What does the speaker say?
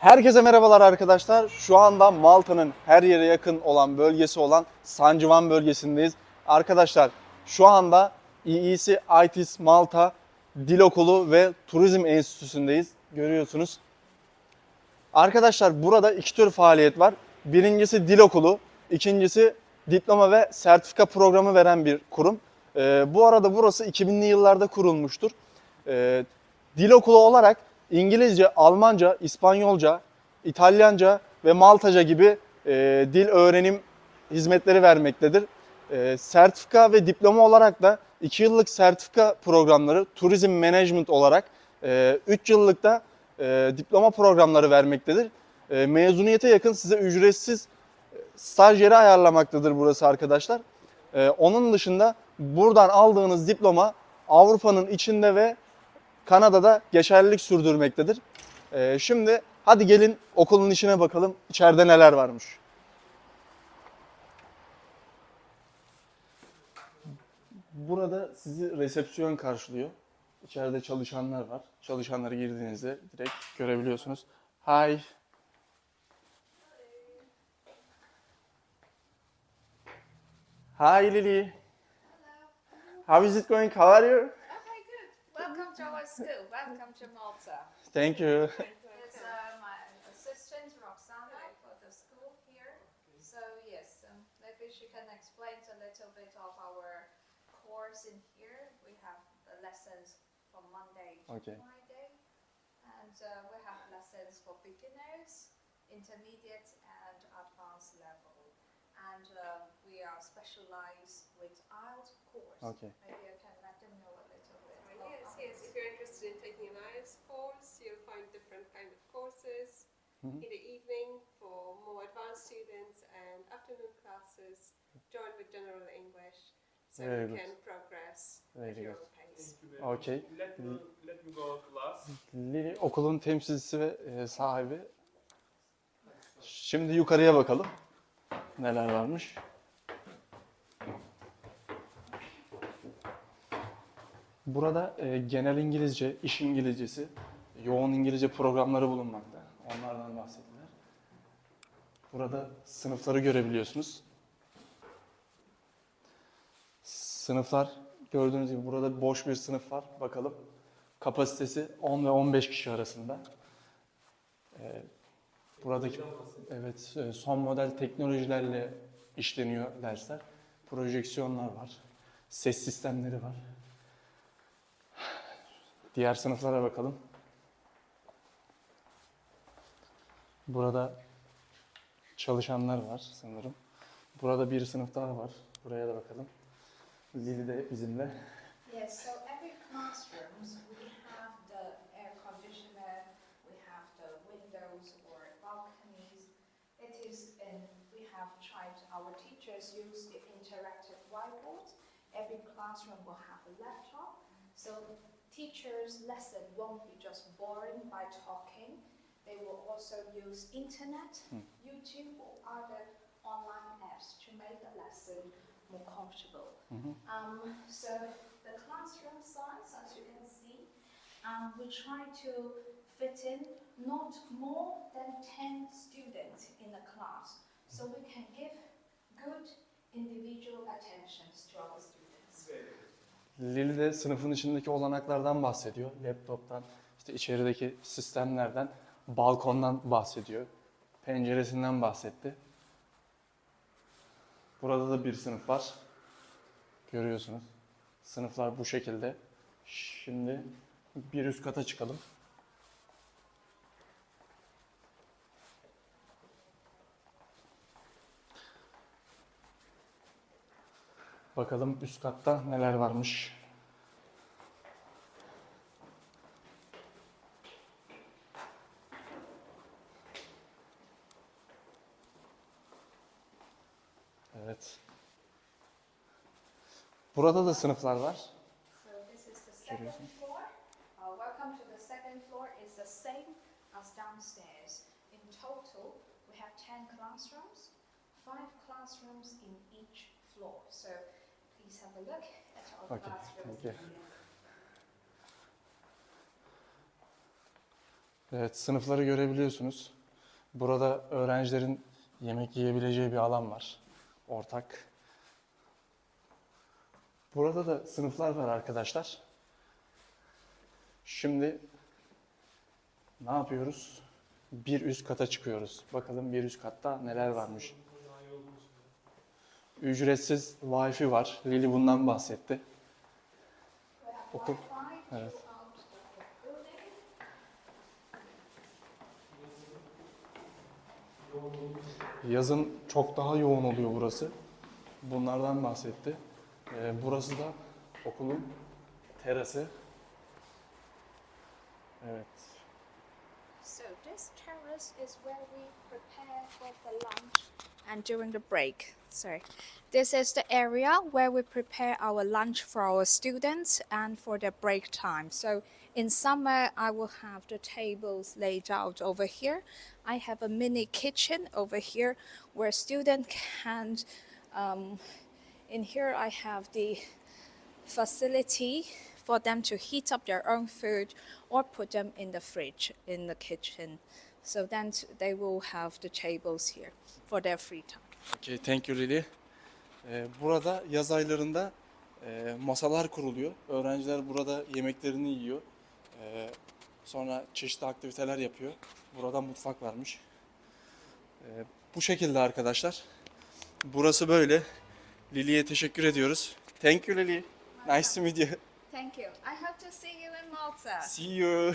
Herkese merhabalar arkadaşlar. Şu anda Malta'nın her yere yakın olan bölgesi olan Sancıvan bölgesindeyiz. Arkadaşlar şu anda EEC ITIS Malta Dil Okulu ve Turizm Enstitüsü'ndeyiz. Görüyorsunuz. Arkadaşlar burada iki tür faaliyet var. Birincisi dil okulu, ikincisi diploma ve sertifika programı veren bir kurum. Ee, bu arada burası 2000'li yıllarda kurulmuştur. Ee, dil okulu olarak İngilizce, Almanca, İspanyolca, İtalyanca ve Maltaca gibi e, dil öğrenim hizmetleri vermektedir. E, sertifika ve diploma olarak da 2 yıllık sertifika programları, turizm management olarak 3 yıllık da e, diploma programları vermektedir. E, mezuniyete yakın size ücretsiz staj yeri ayarlamaktadır burası arkadaşlar. E, onun dışında buradan aldığınız diploma Avrupa'nın içinde ve Kanada'da geçerlilik sürdürmektedir. E, şimdi hadi gelin okulun içine bakalım içeride neler varmış. Burada sizi resepsiyon karşılıyor. İçeride çalışanlar var. Çalışanları girdiğinizde direkt görebiliyorsunuz. Hi. Hi Lily. How is it going? How are you? Our school. Welcome to Malta. Thank you. It's uh, my assistant Roxana for the school here. So yes, um, maybe she can explain a little bit of our course in here. We have the lessons from Monday to Okay. Friday, and uh, we have lessons for beginners, intermediate, and advanced level. And um, we are specialized with IELTS course. Okay. Maybe Yes. If you're interested in taking an IELTS course, you'll find different kind of courses Mhm. in the evening for more advanced students and afternoon classes. Join with general English so Very you good. can progress Very at your good. own pace. Okay. Let me let me go class. Lili okulun temsilcisi ve e, sahibi. Şimdi yukarıya bakalım. Neler varmış. Burada e, genel İngilizce, iş İngilizcesi, yoğun İngilizce programları bulunmakta. Onlardan bahsettiler. Burada sınıfları görebiliyorsunuz. Sınıflar gördüğünüz gibi burada boş bir sınıf var. Bakalım. Kapasitesi 10 ve 15 kişi arasında. Ee, buradaki evet e, son model teknolojilerle işleniyor dersler. Projeksiyonlar var. Ses sistemleri var. Diğer sınıflara bakalım. Burada çalışanlar var sanırım. Burada bir sınıf daha var. Buraya da bakalım. Lili de bizimle. Yes, so every classrooms we have the air conditioner, we have the windows or balconies. It is, and we have tried, our teachers use the interactive whiteboard. Every classroom will have a laptop. So teachers' lesson won't be just boring by talking. They will also use internet, YouTube or other online apps to make the lesson more comfortable. Um, so the classroom size, as you can see, um, we try to fit in not more than 10 students in a class, so we can give good individual attentions to our students. Lili de sınıfın içindeki olanaklardan bahsediyor. Laptop'tan, işte içerideki sistemlerden, balkondan bahsediyor. Penceresinden bahsetti. Burada da bir sınıf var. Görüyorsunuz. Sınıflar bu şekilde. Şimdi bir üst kata çıkalım. Bakalım üst katta neler varmış. Evet. Burada da sınıflar var. So this is the. Uh, welcome to the second floor. It's the same as downstairs. In total, we have 10 classrooms, five classrooms in each floor. So please have a look at our Okay, classrooms. thank you. Evet, sınıfları görebiliyorsunuz. Burada öğrencilerin yemek yiyebileceği bir alan var. Ortak. Burada da sınıflar var arkadaşlar. Şimdi ne yapıyoruz? Bir üst kata çıkıyoruz. Bakalım bir üst katta neler varmış. Ücretsiz Wi-Fi var. Lili bundan bahsetti. Okul. Evet. Yazın çok daha yoğun oluyor burası. Bunlardan bahsetti. Ee, burası da okulun terası. Evet. This terrace is where we prepare for the lunch and during the break. Sorry. This is the area where we prepare our lunch for our students and for their break time. So in summer, I will have the tables laid out over here. I have a mini kitchen over here where students can. Um, in here, I have the facility for them to heat up their own food or put them in the fridge in the kitchen. So then they will have the tables here for their free time. Okay, thank you Lili. Ee, burada yaz aylarında e, masalar kuruluyor. Öğrenciler burada yemeklerini yiyor. Ee, sonra çeşitli aktiviteler yapıyor. Burada mutfak varmış. Ee, bu şekilde arkadaşlar. Burası böyle. Lili'ye teşekkür ediyoruz. Thank you Lili. Nice to meet you. Thank you. I hope to see you in Malta. See you.